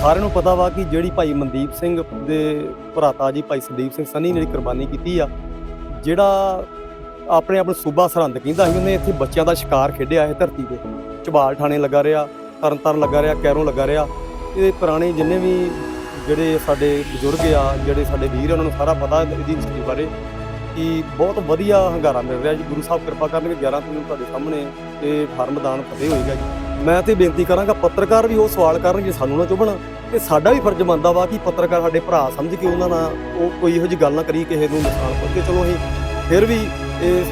ਸਾਰਿਆਂ ਨੂੰ ਪਤਾ ਵਾ ਕਿ ਜਿਹੜੀ ਭਾਈ ਮਨਦੀਪ ਸਿੰਘ ਦੇ ਭਰਾਤਾ ਜੀ ਭਾਈ ਸੰਦੀਪ ਸਿੰਘ ਸਨੀ ਨੇ ਜਿਹੜੀ ਕੁਰਬਾਨੀ ਕੀਤੀ ਆ ਜਿਹੜਾ ਆਪਣੇ ਆਪ ਨੂੰ ਸੂਬਾ ਸਰਹੰਦ ਕਹਿੰਦਾ ਸੀ ਉਹਨੇ ਇੱਥੇ ਬੱਚਿਆਂ ਦਾ ਸ਼ਿਕਾਰ ਖੇਡਿਆ ਇਹ ਧਰਤੀ ਤੇ। ਝਬਾਲ ਥਾਣੇ ਲੱਗਾ ਰਿਹਾ ਤਰਨਤਾਰਨ ਲੱਗਾ ਰਿਹਾ ਕੈਰੋਂ ਲੱਗਾ ਰਿਹਾ। ਇਹ ਪੁਰਾਣੇ ਜਿੰਨੇ ਵੀ ਜਿਹੜੇ ਸਾਡੇ ਬਜ਼ੁਰਗ ਆ ਜਿਹੜੇ ਸਾਡੇ ਵੀਰ ਆ, ਉਹਨਾਂ ਨੂੰ ਸਾਰਾ ਪਤਾ ਇਹਦੀ ਹਿਸਟਰੀ ਬਾਰੇ ਕਿ ਬਹੁਤ ਵਧੀਆ ਹੰਗਾਰਾ ਮਿਲ ਰਿਹਾ ਜੀ। ਗੁਰੂ ਸਾਹਿਬ ਕਿਰਪਾ ਕਰਨਗੇ 11 ਤਰੀਕ ਨੂੰ ਤੁਹਾਡੇ ਸਾਹਮਣੇ ਇਹ ਫਰਮਦਾਨ ਫਤਿਹ ਹੋਏਗਾ ਜੀ। ਮੈਂ ਤੇ ਬੇਨਤੀ ਕਰਾਂਗਾ ਪੱਤਰਕਾਰ ਵੀ ਉਹ ਸਵਾਲ ਕਰਨਗੇ ਸਾਨੂੰ ਨਾ ਚੁਭਣ। ਤੇ ਸਾਡਾ ਵੀ ਫਰਜ਼ ਬਣਦਾ ਵਾ ਕਿ ਪੱਤਰਕਾਰ ਸਾਡੇ ਭਰਾ ਸਮਝ ਕੇ ਉਹਨਾਂ ਨਾਲ ਉਹ ਕੋਈ ਇਹੋ ਜਿਹੀ ਗੱਲ ਨਾ ਕਰੀ ਕਿਸੇ ਨੂੰ ਨੁਕਸਾਨ ਪਹੁੰਚੇ। ਚਲੋ ਅਸੀਂ ਫਿਰ ਵੀ ਇਸ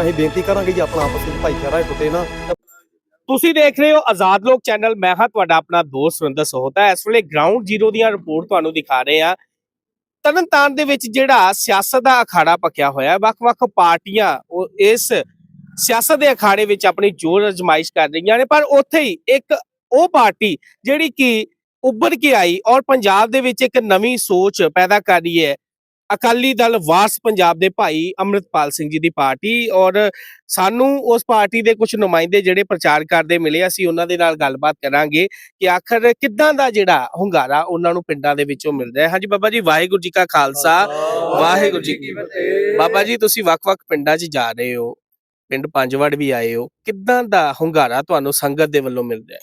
ਅਸੀਂ ਬੇਨਤੀ ਕਰਾਂਗੇ ਜੀ ਆਪਣਾ ਆਪਸ ਵਿੱਚ ਭਾਈਚਾਰਾ ਟੁੱਟੇ ਨਾ। ਤੁਸੀਂ ਦੇਖ ਰਹੇ ਹੋ ਆਜ਼ਾਦ ਲੋਕ ਚੈਨਲ। ਮੈਂ ਹਾਂ ਤੁਹਾਡਾ ਆਪਣਾ ਦੋਸਤ ਸੁਰਿੰਦਰ ਸਹੋਤਾ। ਇਸ ਵੇਲੇ ਗਰਾਊਂਡ ਜ਼ੀਰੋ ਦੀਆਂ ਰਿਪੋਰਟ ਤੁਹਾਨੂੰ ਦਿਖਾ ਰਹੇ ਆ ਤਰਨਤਾਰਨ ਦੇ ਵਿੱਚ ਜਿਹੜਾ ਸਿਆਸਤ ਦਾ ਅਖਾੜਾ ਪੱਕਿਆ ਹੋਇਆ, ਵੱਖ-ਵੱਖ ਪਾਰਟੀਆਂ ਉਹ ਇਸ ਸਿਆਸਤ ਦੇ ਅਖਾੜੇ ਵਿੱਚ ਆਪਣੀ ਜੋਰ ਅਜਮਾਇਸ਼ ਕਰ ਰਹੀਆਂ ਨੇ ਪਰ ਉੱਥੇ ਹੀ ਇੱਕ ਉਹ ਪਾਰਟੀ ਜਿਹੜੀ ਕਿ ਉੱਭਰ ਕੇ ਆਈ ਔਰ ਪੰਜਾਬ ਦੇ ਵਿੱਚ ਇੱਕ ਨਵੀਂ ਸੋਚ ਪੈਦਾ ਕਰ ਰਹੀ ਹੈ। ਅਕਾਲੀ ਦਲ ਵਾਰਸ ਪੰਜਾਬ ਦੇ ਭਾਈ ਅੰਮ੍ਰਿਤਪਾਲ ਸਿੰਘ ਜੀ ਦੀ ਪਾਰਟੀ ਔਰ ਸਾਨੂੰ ਉਸ ਪਾਰਟੀ ਦੇ ਕੁਝ ਨੁਮਾਇੰਦੇ ਜਿਹੜੇ ਪ੍ਰਚਾਰ ਕਰਦੇ ਮਿਲੇ ਅਸੀਂ ਉਹਨਾਂ ਦੇ ਨਾਲ ਗੱਲਬਾਤ ਕਰਾਂਗੇ ਕਿ ਆਖਰ ਕਿੱਦਾਂ ਦਾ ਜਿਹੜਾ ਹੁੰਗਾਰਾ ਉਹਨਾਂ ਨੂੰ ਪਿੰਡਾਂ ਦੇ ਵਿੱਚੋਂ ਮਿਲ ਰਿਹਾ ਹੈ। ਹਾਂਜੀ ਬਾਬਾ ਜੀ ਵਾਹਿਗੁਰੂ ਜੀ ਕਾ ਖਾਲਸਾ ਵਾਹਿਗੁਰੂ ਜੀ ਕੀ ਫਤਿਹ। ਬਾਬਾ ਜੀ ਤੁਸੀਂ ਵੱਖ-ਵੱਖ ਪਿੰਡਾਂ 'ਚ ਜਾ ਰਹੇ ਹੋ। ਪਿੰਡ ਪੰਜਵੜ ਵੀ ਆਏ ਹੋ, ਕਿੱਦਾਂ ਦਾ ਹੁੰਗਾਰਾ ਤੁਹਾਨੂੰ ਸੰਗਤ ਦੇ ਵੱਲੋਂ ਮਿਲ ਰਿਹਾ?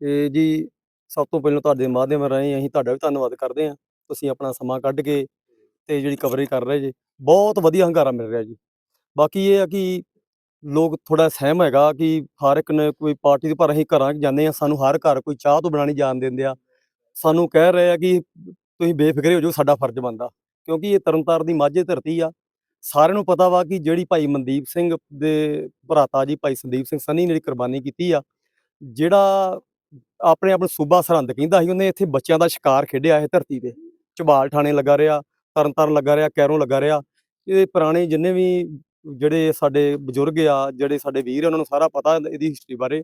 ਤੇ ਜੀ, ਸਭ ਤੋਂ ਪਹਿਲਾਂ ਤੁਹਾਡੇ ਮਾਧਿਅਮ ਰਾਹੀਂ ਅਸੀਂ ਤੁਹਾਡਾ ਵੀ ਧੰਨਵਾਦ ਕਰਦੇ ਹਾਂ। ਤੁਸੀਂ ਆਪਣਾ ਸਮਾਂ ਕੱਢ ਕੇ ਤੇ ਜਿਹੜੀ ਕਵਰੇਜ ਕਰ ਰਹੇ ਜੀ, ਬਹੁਤ ਵਧੀਆ ਹੰਗਾਰਾ ਮਿਲ ਰਿਹਾ ਜੀ। ਬਾਕੀ ਇਹ ਆ ਕਿ ਲੋਕ ਥੋੜਾ ਸਹਿਮ ਹੈਗਾ ਕਿ ਹਰ ਇੱਕ ਨੇ ਕੋਈ ਪਾਰਟੀ ਦੇ ਪਰ ਅਸੀਂ ਘਰਾਂ 'ਚ ਜਾਂਦੇ ਆ ਸਾਨੂੰ ਹਰ ਘਰ ਕੋਈ ਚਾਹ ਤੋਂ ਬਣਾਣੀ ਜਾਣ ਦਿੰਦੇ ਆ। ਸਾਨੂੰ ਕਹਿ ਰਹੇ ਆ ਕਿ ਤੁਸੀਂ ਬੇਫਿਕਰੇ ਹੋ ਜਾਓ, ਸਾਡਾ ਫਰਜ਼ ਬਣਦਾ। ਕਿਉਂਕਿ ਇਹ ਤਰਨਤਾਰਨ ਦੀ ਮਾਝੇ ਧਰਤੀ ਆ ਸਾਰਿਆਂ ਨੂੰ ਪਤਾ ਵਾ ਕਿ ਜਿਹੜੀ ਭਾਈ ਮਨਦੀਪ ਸਿੰਘ ਦੇ ਭਰਾਤਾ ਜੀ ਭਾਈ ਸੰਦੀਪ ਸਿੰਘ ਸਨੀ ਨੇ ਜਿਹੜੀ ਕੁਰਬਾਨੀ ਕੀਤੀ ਆ ਜਿਹੜਾ ਆਪਣੇ ਆਪ ਨੂੰ ਸੂਬਾ ਸਰਹੰਦ ਕਹਿੰਦਾ ਸੀ ਉਹਨੇ ਇੱਥੇ ਬੱਚਿਆਂ ਦਾ ਸ਼ਿਕਾਰ ਖੇਡਿਆ ਇਹ ਧਰਤੀ ਤੇ। ਚਬਾਲ ਥਾਣੇ ਲੱਗਾ ਰਿਹਾ ਤਰਨਤਾਰਨ ਲੱਗਾ ਰਿਹਾ ਕੈਰੋਂ ਲੱਗਾ ਰਿਹਾ। ਇਹ ਪੁਰਾਣੇ ਜਿੰਨੇ ਵੀ ਜਿਹੜੇ ਸਾਡੇ ਬਜ਼ੁਰਗ ਆ ਜਿਹੜੇ ਸਾਡੇ ਵੀਰ ਆ, ਉਹਨਾਂ ਨੂੰ ਸਾਰਾ ਪਤਾ ਇਹਦੀ ਹਿਸਟਰੀ ਬਾਰੇ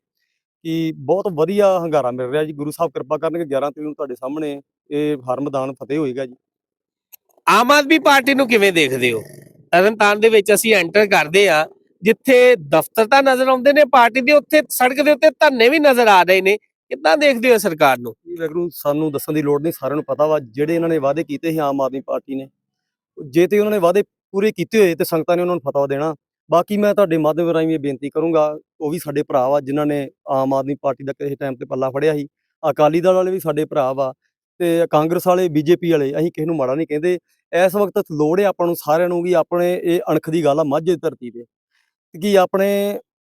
ਕਿ ਬਹੁਤ ਵਧੀਆ ਹੰਗਾਰਾ ਮਿਲ ਰਿਹਾ ਜੀ। ਗੁਰੂ ਸਾਹਿਬ ਕਿਰਪਾ ਕਰਨਗੇ 11 ਤਰੀਕ ਨੂੰ ਤੁਹਾਡੇ ਸਾਹਮਣੇ ਇਹ ਹਰ ਮੈਦਾਨ ਫਤਿਹ ਹੋਏਗਾ ਜੀ। ਆਮ ਆਦਮੀ ਪਾਰਟੀ ਨੂੰ ਕਿਵੇਂ ਦੇਖਦੇ ਹੋ? ਤਰਨਤਾਰਨ ਦੇ ਵਿੱਚ ਅਸੀਂ ਐਂਟਰ ਕਰਦੇ ਆ ਜਿੱਥੇ ਦਫ਼ਤਰ ਤਾਂ ਨਜ਼ਰ ਆਉਂਦੇ ਨੇ, ਪਾਰਟੀ ਦੇ ਉੱਥੇ, ਸੜਕ ਦੇ ਉੱਤੇ ਧਰਨੇ ਵੀ ਨਜ਼ਰ ਆ ਰਹੇ ਨੇ। ਕਿੱਦਾਂ ਦੇਖਦੇ ਹੋ ਸਰਕਾਰ ਨੂੰ? ਵੈਗਰੂ, ਸਾਨੂੰ ਦੱਸਣ ਦੀ ਲੋੜ ਨਹੀਂ, ਸਾਰਿਆਂ ਨੂੰ ਪਤਾ ਵਾ, ਜਿਹੜੇ ਇਹਨਾਂ ਨੇ ਵਾਅਦੇ ਕੀਤੇ ਸੀ ਆਮ ਆਦਮੀ ਪਾਰਟੀ ਨੇ, ਜੇ ਤੇ ਉਹਨਾਂ ਨੇ ਵਾਅਦੇ ਪੂਰੇ ਕੀਤੇ ਹੋਏ, ਤੇ ਸੰਗਤਾਂ ਨੇ ਉਹਨਾਂ ਨੂੰ ਫਤਵਾ ਦੇਣਾ। ਬਾਕੀ ਮੈਂ ਤੁਹਾਡੇ ਮਾਧਿਅਮ ਰਾਹੀਂ ਇਹ ਬੇਨਤੀ ਕਰੂੰਗਾ, ਉਹ ਵੀ ਸਾਡੇ ਭਰਾ ਵਾ, ਜਿਨ੍ਹਾਂ ਨੇ ਆਮ ਆਦਮੀ ਪਾਰਟੀ ਦਾ ਕਿਸੇ ਟਾਈਮ ਤੇ ਪੱਲਾ ਫੜਿਆ ਸੀ। ਅਕਾਲੀ ਦਲ ਵਾਲੇ ਵੀ ਸਾਡੇ ਭਰਾ ਵਾ ਤੇ ਕਾਂਗਰਸ ਵਾਲੇ, ਬੀਜੇਪੀ ਵਾਲੇ, ਅਸੀਂ ਕਿਸੇ ਨੂੰ ਮਾੜਾ ਨਹੀਂ ਕਹਿੰਦੇ। ਇਸ ਵਕਤ ਲੋੜ ਹੈ ਆਪਾਂ ਨੂੰ ਸਾਰਿਆਂ ਨੂੰ ਵੀ ਆਪਣੇ ਇਹ ਅਣਖ ਦੀ ਗੱਲ ਆ, ਮਾਝੇ ਧਰਤੀ ਤੇ। ਕਿ ਆਪਣੇ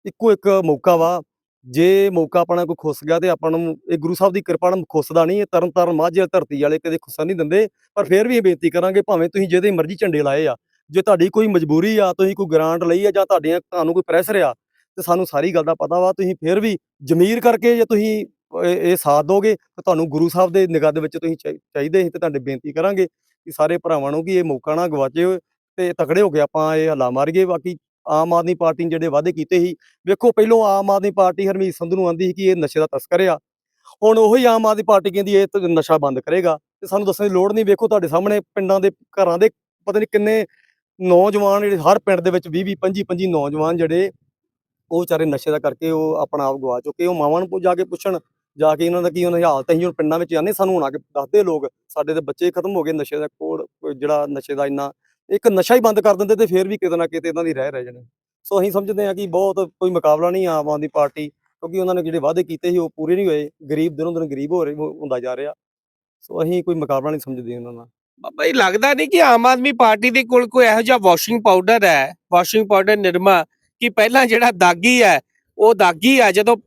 ਇੱਕੋ ਇੱਕ ਮੌਕਾ ਵਾ। ਜੇ ਮੌਕਾ ਆਪਣਾ ਕੋਈ ਖੁੱਸ ਗਿਆ ਤੇ ਆਪਾਂ ਨੂੰ ਇਹ ਗੁਰੂ ਸਾਹਿਬ ਦੀ ਕਿਰਪਾ ਨਾਲ ਖੁੱਸਦਾ ਨਹੀਂ, ਇਹ ਤਰਨ ਤਾਰਨ ਮਾਝੇ ਧਰਤੀ ਵਾਲੇ ਕਦੇ ਖੁੱਸਣ ਨਹੀਂ ਦਿੰਦੇ। ਪਰ ਫਿਰ ਵੀ ਇਹ ਬੇਨਤੀ ਕਰਾਂਗੇ, ਭਾਵੇਂ ਤੁਸੀਂ ਜਿਹਦੇ ਮਰਜ਼ੀ ਝੰਡੇ ਲਾਏ ਆ। ਜੇ ਤੁਹਾਡੀ ਕੋਈ ਮਜਬੂਰੀ ਆ, ਤੁਸੀਂ ਕੋਈ ਗ੍ਰਾਂਟ ਲਈ ਆ ਜਾਂ ਤੁਹਾਡੀਆਂ, ਤੁਹਾਨੂੰ ਕੋਈ ਪ੍ਰੈਸ਼ਰ ਆ, ਤੇ ਸਾਨੂੰ ਸਾਰੀ ਗੱਲ ਦਾ ਪਤਾ ਵਾ। ਤੁਸੀਂ ਫਿਰ ਵੀ ਜ਼ਮੀਰ ਕਰਕੇ ਜੇ ਤੁਸੀਂ ਇਹ ਸਾਥ ਦੋਗੇ ਤਾਂ ਤੁਹਾਨੂੰ ਗੁਰੂ ਸਾਹਿਬ ਦੇ ਨਿਗਾਹ ਦੇ ਵਿੱਚ ਤੁਸੀਂ ਚਾਹੀ- ਚਾਹੀਦੇ ਸੀ ਤੇ ਤੁਹਾਡੇ ਬੇਨਤੀ ਕਰਾਂਗੇ ਕਿ ਸਾਰੇ ਭਰਾਵਾਂ ਨੂੰ ਕਿ ਇਹ ਮੌਕਾ ਨਾ ਗਵਾਚੇ ਤੇ ਤਕੜੇ ਹੋ ਕੇ ਆਪਾਂ ਇਹ ਹੱਲਾ ਮਾਰੀਏ। ਬਾਕੀ ਆਮ ਆਦਮੀ ਪਾਰਟੀ ਨੇ ਜਿਹੜੇ ਵਾਅਦੇ ਕੀਤੇ ਸੀ, ਵੇਖੋ ਪਹਿਲੋਂ ਆਮ ਆਦਮੀ ਪਾਰਟੀ ਹਰਮੀਤ ਸੰਧੂ ਨੂੰ ਆਂਦੀ ਸੀ ਕਿ ਇਹ ਨਸ਼ੇ ਦਾ ਤਸਕਰ ਆ। ਹੁਣ ਉਹੀ ਆਮ ਆਦਮੀ ਪਾਰਟੀ ਕਹਿੰਦੀ ਇਹ ਨਸ਼ਾ ਬੰਦ ਕਰੇਗਾ ਤੇ ਸਾਨੂੰ ਦੱਸਣ ਦੀ ਲੋੜ ਨਹੀਂ। ਵੇਖੋ ਤੁਹਾਡੇ ਸਾਹਮਣੇ ਪਿੰਡਾਂ ਦੇ ਘਰਾਂ ਦੇ ਪਤਾ ਨਹੀਂ ਕਿੰਨੇ ਨੌਜਵਾਨ ਜਿਹੜੇ ਹਰ ਪਿੰਡ ਦੇ ਵਿੱਚ 20 20 25 25 ਨੌਜਵਾਨ ਜਿਹੜੇ ਉਹ ਵਿਚਾਰੇ ਨਸ਼ੇ ਦਾ ਕਰਕੇ ਉਹ ਆਪਣਾ ਆਪ ਗਵਾ ਚੁੱਕੇ, ਉਹ ਮਾਵਾਂ ਨੂੰ ਜਾ ਕੇ ਪੁੱਛਣ ਜਾ ਕੇ ਇਹਨਾਂ ਦਾ ਕੀ ਉਹਨਾਂ ਦੀ ਹਾਲਤ ਹੈ ਹੁਣ ਪਿੰਡਾਂ ਵਿੱਚ ਜਾਂਦੇ ਸਾਨੂੰ ਹੁਣ ਆ ਦੱਸਦੇ ਲੋਕ, ਸਾਡੇ ਦੇ ਬੱਚੇ ਖਤਮ ਹੋ ਗਏ ਨਸ਼ੇ ਦਾ ਕੋੜ ਜਿਹੜਾ ਨਸ਼ੇ ਦਾ ਇੰਨਾ, ਇੱਕ ਨਸ਼ਾ ਹੀ ਬੰਦ ਕਰ ਦਿੰਦੇ ਤੇ ਫਿਰ ਵੀ ਕਿਤੇ ਨਾ ਕਿਤੇ ਇਹਨਾਂ ਦੀ ਰਹਿ ਰਹਿ ਜਾਣੇ। ਸੋ ਅਸੀਂ ਸਮਝਦੇ ਹਾਂ ਕਿ ਬਹੁਤ ਕੋਈ ਮੁਕਾਬਲਾ ਨਹੀਂ ਆਮ ਆਦਮੀ ਪਾਰਟੀ, ਕਿਉਂਕਿ ਉਹਨਾਂ ਨੇ ਜਿਹੜੇ ਵਾਅਦੇ ਕੀਤੇ ਸੀ ਉਹ ਪੂਰੇ ਨਹੀਂ ਹੋਏ, ਗਰੀਬ ਦਿਨੋਂ ਦਿਨ ਗਰੀਬ ਹੋ ਰਹੇ ਹੁੰਦਾ ਜਾ ਰਿਹਾ। ਸੋ ਅਸੀਂ ਕੋਈ ਮੁਕਾਬਲਾ ਨਹੀਂ ਸਮਝਦੇ ਉਹਨਾਂ ਨਾਲ। ਬਾਬਾ ਜੀ, ਲੱਗਦਾ ਨਹੀਂ ਕਿ ਆਮ ਆਦਮੀ ਪਾਰਟੀ ਦੇ ਕੋਲ ਕੋਈ ਇਹੋ ਜਿਹਾ ਵਾਸ਼ਿੰਗ ਪਾਊਡਰ ਹੈ ਵਾਸ਼ਿੰਗ ਪਾਊਡਰ ਨਿਰਮਾ, ਕਿ ਪਹਿਲਾਂ ਜਿਹੜਾ ਦਾਗੀ ਹੈ ਉਹ ਦਾਗੀ ਹੈ ਜਦੋਂ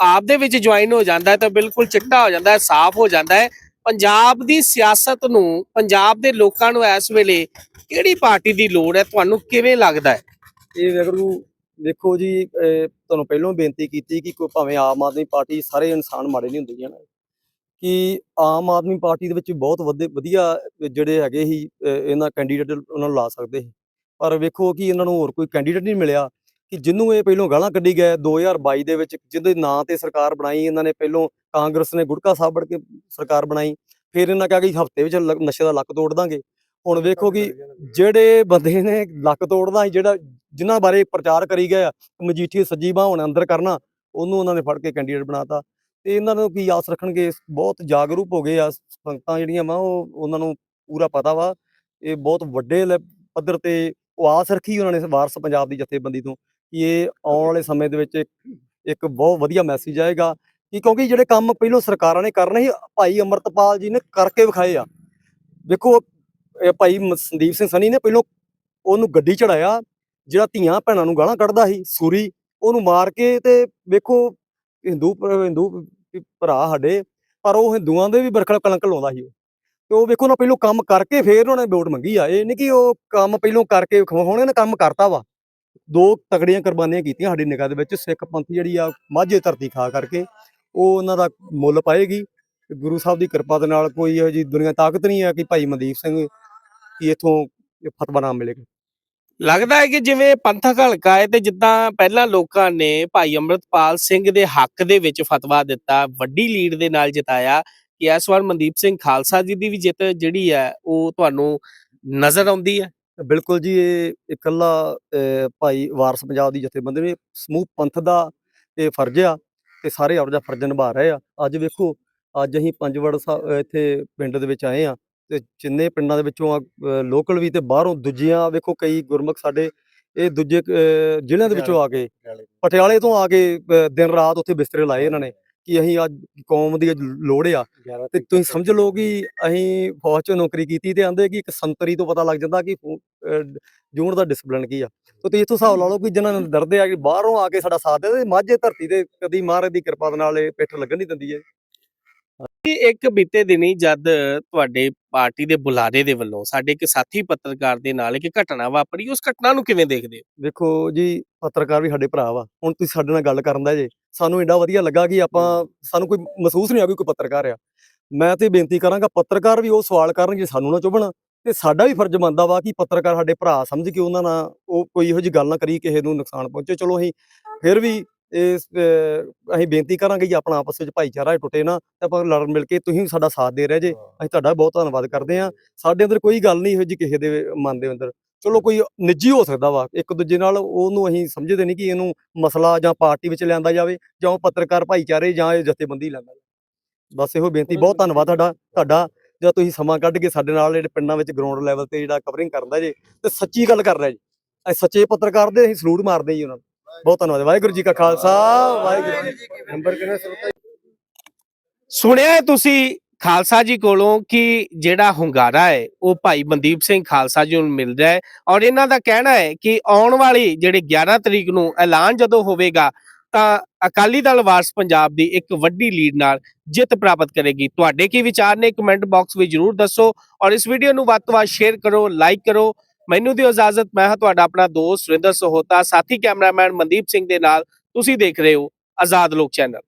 ਆਪ ਦੇ ਵਿੱਚ ਜੁਆਇਨ ਹੋ ਜਾਂਦਾ ਹੈ ਤਾਂ ਬਿਲਕੁਲ ਚਿੱਟਾ ਹੋ ਜਾਂਦਾ ਹੈ, ਸਾਫ਼ ਹੋ ਜਾਂਦਾ ਹੈ। ਪੰਜਾਬ ਦੀ ਸਿਆਸਤ ਨੂੰ, ਪੰਜਾਬ ਦੇ ਲੋਕਾਂ ਨੂੰ ਇਸ ਵੇਲੇ ਕਿਹੜੀ ਪਾਰਟੀ ਦੀ ਲੋੜ ਹੈ? ਤੁਹਾਨੂੰ ਕਿਵੇਂ ਲੱਗਦਾ ਹੈ? ਇਹ ਵੈਗਰੂ, ਦੇਖੋ ਜੀ ਤੁਹਾਨੂੰ ਪਹਿਲਾਂ ਬੇਨਤੀ ਕੀਤੀ ਕਿ ਕੋਈ ਭਾਵੇਂ ਆਮ ਆਦਮੀ ਪਾਰਟੀ, ਸਾਰੇ ਇਨਸਾਨ ਮਾੜੇ ਨਹੀਂ ਹੁੰਦੇ ਜੀ ਕਿ ਆਮ ਆਦਮੀ ਪਾਰਟੀ ਦੇ ਵਿੱਚ ਬਹੁਤ ਵਧੇ- ਵਧੀਆ ਜਿਹੜੇ ਹੈਗੇ ਸੀ ਇਹਨਾਂ ਕੈਂਡੀਡੇਟ ਉਹਨਾਂ ਨੂੰ ਲਾ ਸਕਦੇ ਸੀ। ਪਰ ਵੇਖੋ ਕਿ ਇਹਨਾਂ ਨੂੰ ਹੋਰ ਕੋਈ ਕੈਂਡੀਡੇਟ ਨਹੀਂ ਮਿਲਿਆ। ਕਿ ਜਿਹਨੂੰ ਇਹ ਪਹਿਲੋਂ ਗਾਲਾਂ ਕੱਢੀ ਗਏ 2022 ਦੇ ਵਿੱਚ ਜਿਹਦੇ ਨਾਂ ਤੇ ਸਰਕਾਰ ਬਣਾਈ ਇਹਨਾਂ ਨੇ ਪਹਿਲੋਂ ਕਾਂਗਰਸ ਨੇ ਗੁਟਕਾ ਸਾਬੜ ਕੇ ਸਰਕਾਰ ਬਣਾਈ ਫਿਰ ਇਹਨਾਂ ਕਿਹਾ ਕਿ ਹਫ਼ਤੇ ਵਿੱਚ ਨਸ਼ੇ ਦਾ ਲੱਕ ਤੋੜ ਦਾਂਗੇ। ਹੁਣ ਵੇਖੋ ਕਿ ਜਿਹੜੇ ਬੰਦੇ ਨੇ ਲੱਕ ਤੋੜਨਾ ਸੀ ਜਿਹੜਾ ਜਿਨ੍ਹਾਂ ਬਾਰੇ ਪ੍ਰਚਾਰ ਕਰੀ ਗਏ ਆ ਮਜੀਠੀ ਸੱਜੀ ਬਾਹ ਹੁਣ ਅੰਦਰ ਕਰਨਾ ਉਹਨੂੰ ਉਹਨਾਂ ਨੇ ਫੜ ਕੇ ਕੈਂਡੀਡੇਟ ਬਣਾਤਾ। ਤੇ ਇਹਨਾਂ ਨੂੰ ਕੀ ਆਸ ਰੱਖਣਗੇ ਬਹੁਤ ਜਾਗਰੂਕ ਹੋ ਗਏ ਆ ਸੰਗਤਾਂ ਜਿਹੜੀਆਂ ਵਾ ਉਹ ਉਹਨਾਂ ਨੂੰ ਪੂਰਾ ਪਤਾ ਵਾ ਇਹ ਬਹੁਤ ਵੱਡੇ ਪੱਧਰ ਤੇ ਉਹ ਆਸ ਰੱਖੀ ਉਹਨਾਂ ਨੇ ਵਾਰਸ ਪੰਜਾਬ ਦੀ ਜਥੇਬੰਦੀ ਤੋਂ ਕਿ ਇਹ ਆਉਣ ਵਾਲੇ ਸਮੇਂ ਦੇ ਵਿੱਚ ਇੱਕ ਬਹੁਤ ਵਧੀਆ ਮੈਸੇਜ ਆਏਗਾ ਕਿ ਕਿਉਂਕਿ ਜਿਹੜੇ ਕੰਮ ਪਹਿਲਾਂ ਸਰਕਾਰਾਂ ਨੇ ਕਰਨੇ ਸੀ, ਭਾਈ ਅਮਰਤਪਾਲ ਜੀ ਨੇ ਕਰਕੇ ਵਿਖਾਏ ਆ। ਵੇਖੋ ਭਾਈ ਸੰਦੀਪ ਸਿੰਘ ਸਨੀ ਨੇ ਪਹਿਲੋਂ ਉਹਨੂੰ ਗੱਡੀ ਚੜਾਇਆ, ਜਿਹੜਾ ਧੀਆਂ ਭੈਣਾਂ ਨੂੰ ਗਾਲਾਂ ਕੱਢਦਾ ਸੀ, ਸੂਰੀ, ਉਹਨੂੰ ਮਾਰ ਕੇ ਤੇ ਵੇਖੋ, ਹਿੰਦੂ ਹਿੰਦੂ ਭਰਾ ਸਾਡੇ, ਪਰ ਉਹ ਹਿੰਦੂਆਂ ਦੇ ਵੀ ਬਰਖਲ ਕਲੰਕ ਲਾਉਂਦਾ ਸੀ ਉਹ। ਤੇ ਉਹ ਵੇਖੋ ਨਾ, ਪਹਿਲੋਂ ਕੰਮ ਕਰਕੇ ਫੇਰ ਉਹਨੇ ਵੋਟ ਮੰਗੀ ਆ। ਇਹ ਨਹੀਂ ਕਿ ਉਹ ਕੰਮ ਪਹਿਲੋਂ ਕਰਕੇ ਹੁਣ ਇਹਨੇ ਕੰਮ ਕਰਤਾ ਵਾ। ਦੋ ਤਗੜੀਆਂ ਕੁਰਬਾਨੀਆਂ ਕੀਤੀਆਂ ਸਾਡੀ ਨਿਗਾਹ ਦੇ ਵਿੱਚ, ਸਿੱਖ ਪੰਥ ਜਿਹੜੀ ਆ, ਮਾਝੇ ਧਰਤੀ ਖਾ ਕਰਕੇ ਉਹ ਉਹਨਾਂ ਦਾ ਮੁੱਲ ਪਾਏਗੀ। ਗੁਰੂ ਸਾਹਿਬ ਦੀ ਕਿਰਪਾ ਦੇ ਨਾਲ ਕੋਈ ਇਹੋ ਜੀ ਦੁਨੀਆ ਤਾਕਤ ਨਹੀਂ ਹੈ ਕਿ ਭਾਈ ਮਨਦੀਪ ਸਿੰਘ ਕਿ ਇਥੋਂ ਫਤਵਾ ਨਾ ਮਿਲੇਗਾ ਲੱਗਦਾ ਹੈ ਕਿ ਜਿਵੇਂ ਪੰਥਕ ਹਲਕਾ ਹੈ ਤੇ ਜਿੱਦਾਂ ਪਹਿਲਾਂ ਲੋਕਾਂ ਨੇ ਭਾਈ ਅੰਮ੍ਰਿਤਪਾਲ ਸਿੰਘ ਦੇ ਹੱਕ ਦੇ ਵਿੱਚ ਫਤਵਾ ਦਿੱਤਾ, ਵੱਡੀ ਲੀਡ ਦੇ ਨਾਲ ਜਿਤਾਇਆ ਕਿ ਇਸ ਵਾਰ ਮਨਦੀਪ ਸਿੰਘ ਖਾਲਸਾ ਜੀ ਦੀ ਵੀ ਜਿੱਤ ਜਿਹੜੀ ਹੈ ਉਹ ਤੁਹਾਨੂੰ ਨਜ਼ਰ ਆਉਂਦੀ ਹੈ? ਬਿਲਕੁਲ ਜੀ ਇਹ ਇਕੱਲਾ ਭਾਈ ਵਾਰਸ ਪੰਜਾਬ ਦੀ ਜਥੇਬੰਦੀ ਨੇ ਸਮੂਹ ਪੰਥ ਦਾ ਇਹ ਫਰਜ਼ ਆ ਤੇ ਸਾਰੇ ਆਪਦਾ ਫਰਜ਼ ਨਿਭਾ ਰਹੇ ਆ। ਅੱਜ ਵੇਖੋ ਅੱਜ ਅਸੀਂ ਪੰਜਵੜ ਇੱਥੇ ਪਿੰਡ ਦੇ ਵਿੱਚ ਆਏ ਆ ਤੇ ਜਿੰਨੇ ਪਿੰਡਾਂ ਦੇ ਵਿੱਚੋਂ ਲੋਕਲ ਵੀ ਤੇ ਬਾਹਰੋਂ ਦੂਜੀਆਂ ਵੇਖੋ ਕਈ ਗੁਰਮੁਖ ਸਾਡੇ ਇਹ ਦੂਜੇ ਜ਼ਿਲ੍ਹਿਆਂ ਦੇ ਵਿੱਚੋਂ ਆ ਕੇ ਪਟਿਆਲੇ ਤੋਂ। ਆ ਕੇ ਦਿਨ ਰਾਤ ਉੱਥੇ ਬਿਸਤਰੇ ਲਾਏ ਇਹਨਾਂ ਨੇ। ਕਿ ਅਸੀਂ ਅੱਜ ਕੌਮ ਦੀ ਲੋੜ ਆ। ਤੇ ਤੁਸੀਂ ਸਮਝ ਲਓ ਕਿ ਅਸੀਂ ਫੌਜ 'ਚ ਨੌਕਰੀ ਕੀਤੀ ਤੇ ਆਂਦੇ ਕਿ ਇੱਕ ਸੰਤਰੀ ਤੋਂ ਪਤਾ ਲੱਗ ਜਾਂਦਾ ਕਿ ਜੂਨ ਦਾ ਡਿਸਪਲਿਨ ਕੀ ਆ। ਤੇ ਤੁਸੀਂ ਇੱਥੋਂ ਹਿਸਾਬ ਲਾ ਲਓ ਕਿ ਜਿਨ੍ਹਾਂ ਨੂੰ ਡਰਦੇ ਆ ਕਿ ਬਾਹਰੋਂ ਆ ਕੇ ਸਾਡਾ ਸਾਥ ਦੇ ਮਾਝੇ ਧਰਤੀ ਤੇ ਕਦੀ ਮਹਾਰਾਜ ਦੀ ਕਿਰਪਾ ਦੇ ਨਾਲ ਇਹ ਪਿੱਠ ਲੱਗਣ ਨਹੀਂ ਦਿੰਦੀ ਹੈ ਇੱਕ ਬੀਤੇ ਦਿਨੀ ਜਦ ਤੁਹਾਡੇ ਪਾਰਟੀ ਦੇ ਬੁਲਾਰੇ ਦੇ ਵੱਲੋਂ ਸਾਡੇ ਇੱਕ ਸਾਥੀ ਪੱਤਰਕਾਰ ਦੇ ਨਾਲ ਇੱਕ ਘਟਨਾ ਵਾਪਰੀ ਉਸ ਘਟਨਾ ਨੂੰ ਕਿਵੇਂ ਦੇਖਦੇ ਹੋ? ਵੇਖੋ ਜੀ ਪੱਤਰਕਾਰ ਵੀ ਸਾਡੇ ਭਰਾ ਵਾ। ਹੁਣ ਤੁਸੀਂ ਸਾਡੇ ਨਾਲ ਗੱਲ ਕਰਨ ਦਾ ਜੇ ਸਾਨੂੰ ਏਡਾ ਵਧੀਆ ਲੱਗਾ ਕਿ ਆਪਾਂ ਸਾਨੂੰ ਕੋਈ ਮਹਿਸੂਸ ਨਹੀਂ ਆ ਵੀ ਕੋਈ ਪੱਤਰਕਾਰ ਆ। ਮੈਂ ਤੇ ਬੇਨਤੀ ਕਰਾਂਗਾ ਪੱਤਰਕਾਰ ਵੀ ਉਹ ਸਵਾਲ ਕਰਨ ਜੇ ਸਾਨੂੰ ਨਾ ਚੁਭਣ। ਤੇ ਸਾਡਾ ਵੀ ਫਰਜ਼ ਬਣਦਾ ਵਾ ਕਿ ਪੱਤਰਕਾਰ ਸਾਡੇ ਭਰਾ ਸਮਝ ਕੇ ਉਹਨਾਂ ਨਾਲ ਉਹ ਕੋਈ ਇਹੋ ਜੀ ਗੱਲ ਨਾ ਕਰੀ ਕਿਸੇ ਨੂੰ ਨੁਕਸਾਨ ਪਹੁੰਚੇ। ਚਲੋ ਅਸੀਂ ਫਿਰ ਵੀ ਇਸ ਅਹ, ਅਸੀਂ ਬੇਨਤੀ ਕਰਾਂਗੇ ਕਿ ਆਪਣਾ ਆਪਸ ਵਿੱਚ ਭਾਈਚਾਰਾ ਇਹ ਟੁੱਟੇ ਨਾ ਤੇ ਆਪਾਂ ਲੜ ਮਿਲ ਕੇ ਤੁਸੀਂ ਸਾਡਾ ਸਾਥ ਦੇ ਰਹੇ ਜੇ। ਅਸੀਂ ਤੁਹਾਡਾ ਬਹੁਤ ਧੰਨਵਾਦ ਕਰਦੇ ਹਾਂ। ਸਾਡੇ ਅੰਦਰ ਕੋਈ ਗੱਲ ਨਹੀਂ ਇਹੋ ਜੀ ਕਿਸੇ ਦੇ ਮਨ ਦੇ ਅੰਦਰ। ਚਲੋ ਕੋਈ ਨਿੱਜੀ ਹੋ ਸਕਦਾ ਵਾ ਇੱਕ ਦੂਜੇ ਨਾਲ ਉਹਨੂੰ ਅਸੀਂ ਸਮਝਦੇ ਨਹੀਂ ਕਿ ਇਹਨੂੰ ਮਸਲਾ ਜਾਂ ਪਾਰਟੀ ਵਿੱਚ ਲਿਆਂਦਾ ਜਾਵੇ ਜਾਂ ਉਹ ਪੱਤਰਕਾਰ ਭਾਈਚਾਰੇ ਜਾਂ ਇਹ ਜਥੇਬੰਦੀ ਲੈਂਦਾ ਬਸ ਇਹੋ ਬੇਨਤੀ ਬਹੁਤ ਧੰਨਵਾਦ ਤੁਹਾਡਾ ਤੁਹਾਡਾ ਜਦ ਤੁਸੀਂ ਸਮਾਂ ਕੱਢ ਕੇ ਸਾਡੇ ਨਾਲ ਜਿਹੜੇ ਪਿੰਡਾਂ ਵਿੱਚ ਗਰਾਊਂਡ ਲੈਵਲ ਤੇ ਜਿਹੜਾ ਕਵਰਿੰਗ ਕਰਦਾ ਜੇ ਤੇ ਸੱਚੀ ਗੱਲ ਕਰ ਰਿਹਾ ਜੀ। ਅਸੀਂ ਸੱਚੇ ਪੱਤਰਕਾਰ ਦੇ ਅਸੀਂ ਸਲੂਟ ਮਾਰਦੇ ਜੀ ਉਹਨਾਂ ਨੂੰ। ਬਹੁਤ ਧੰਨਵਾਦ। ਵਾਹਿਗੁਰੂ ਜੀ ਕਾ ਖਾਲਸਾ ਵਾਹਿਗੁਰੂ ਜੀ ਕੀ ਫਤਿਹ। ਨੰਬਰ ਕਿਹੜਾ ਸਰੋਤਾ ਸੁਣਿਆ ਹੈ ਤੁਸੀਂ ਖਾਲਸਾ ਜੀ ਕੋਲੋਂ ਕਿ ਜਿਹੜਾ ਹੁੰਗਾਰਾ ਹੈ ਉਹ ਭਾਈ ਮਨਦੀਪ ਸਿੰਘ ਖਾਲਸਾ ਜੀ ਨੂੰ ਮਿਲ ਰਿਹਾ ਹੈ ਔਰ ਇਹਨਾਂ ਦਾ ਕਹਿਣਾ ਹੈ ਕਿ ਆਉਣ ਵਾਲੀ ਜਿਹੜੇ 11 ਤਰੀਕ ਨੂੰ ਐਲਾਨ ਜਦੋਂ ਹੋਵੇਗਾ ਤਾਂ ਅਕਾਲੀ ਦਲ ਵਾਰਸ ਪੰਜਾਬ ਦੀ ਇੱਕ ਵੱਡੀ ਲੀਡ ਨਾਲ ਜਿੱਤ ਪ੍ਰਾਪਤ ਕਰੇਗੀ। ਤੁਹਾਡੇ ਕੀ ਵਿਚਾਰ ਨੇ? ਕਮੈਂਟ ਬਾਕਸ ਵਿੱਚ ਜਰੂਰ ਦੱਸੋ ਔਰ ਇਸ ਵੀਡੀਓ ਨੂੰ ਵੱਧ ਤੋਂ ਵੱਧ ਸ਼ੇਅਰ ਕਰੋ ਲਾਈਕ ਕਰੋ ਮੈਨੂੰ ਦਿਓ ਇਜਾਜ਼ਤ, ਮੈਂ ਹਾਂ ਤੁਹਾਡਾ ਆਪਣਾ ਦੋਸਤ ਸੁਰਿੰਦਰ ਸਹੋਤਾ, ਸਾਥੀ ਕੈਮਰਾਮੈਨ ਮਨਦੀਪ ਸਿੰਘ ਦੇ ਨਾਲ ਤੁਸੀਂ ਦੇਖ ਰਹੇ ਹੋ ਆਜ਼ਾਦ ਲੋਕ ਚੈਨਲ।